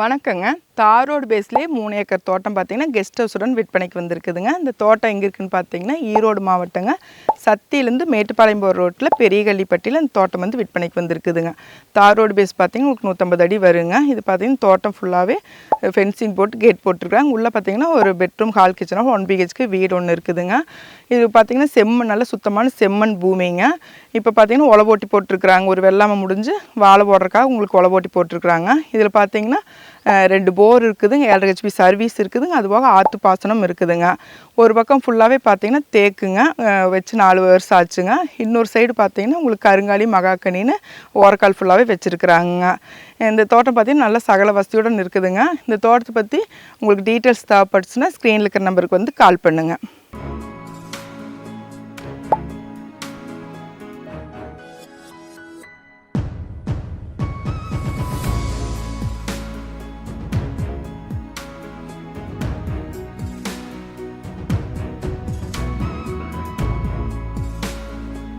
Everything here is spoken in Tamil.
வணக்கங்க. தார் ரோடு பேஸ்லேயே மூணு ஏக்கர் தோட்டம் பார்த்திங்கன்னா கெஸ்ட் ஹவுஸுடன் விற்பனைக்கு வந்திருக்குதுங்க. இந்த தோட்டம் எங்கே இருக்குன்னு பார்த்தீங்கன்னா ஈரோடு மாவட்டங்க. சத்தியிலேருந்து மேட்டுப்பாளையம் போகிற ரோட்டில் பெரியகள்ளிப்பட்டியில் இந்த தோட்டம் வந்து விற்பனைக்கு வந்திருக்குதுங்க. ரோடு பேஸ் பார்த்தீங்கன்னா உங்களுக்கு நூற்றம்பது அடி வருங்க. இது பார்த்தீங்கன்னா தோட்டம் ஃபுல்லாகவே ஃபென்சிங் போட்டு கேட் போட்டிருக்காங்க உள்ளே பார்த்தீங்கன்னா ஒரு பெட்ரூம் ஹால் கிச்சனாக ஒன் பிஹெச்க்கு வீடு ஒன்று இருக்குதுங்க. இது பார்த்தீங்கன்னா செம்மண் நல்ல சுத்தமான செம்மண் பூமிங்க. இப்போ பார்த்தீங்கன்னா ஒலை போட்டி போட்டிருக்கிறாங்க. ஒரு வெள்ளாமை முடிஞ்சு வாழை போடுறக்காக உங்களுக்கு ஒலை போட்டி போட்டிருக்கிறாங்க. இதில் பார்த்தீங்கன்னா ரெண்டு போர் இருக்குதுங்க ஏழரை ஹெச்பி சர்வீஸ் இருக்குதுங்க அது போக ஆற்று பாசனம் இருக்குதுங்க. ஒரு பக்கம் ஃபுல்லாகவே பார்த்தீங்கன்னா தேக்குங்க வச்சு நாலு வருஷம் ஆச்சுங்க. இன்னொரு சைடு பார்த்தீங்கன்னா உங்களுக்கு கருங்காலி மகாக்கனின்னு ஓரக்கால் ஃபுல்லாகவே வச்சுருக்குறாங்க இந்த தோட்டம் பார்த்தீங்கன்னா நல்ல சகல வசதியுடன் இருக்குதுங்க. இந்த தோட்டத்தை பற்றி உங்களுக்கு டீட்டெயில்ஸ் தேவைப்பட்டுச்சுன்னா ஸ்க்ரீனில் இருக்கிற நம்பருக்கு வந்து கால் பண்ணுங்கள்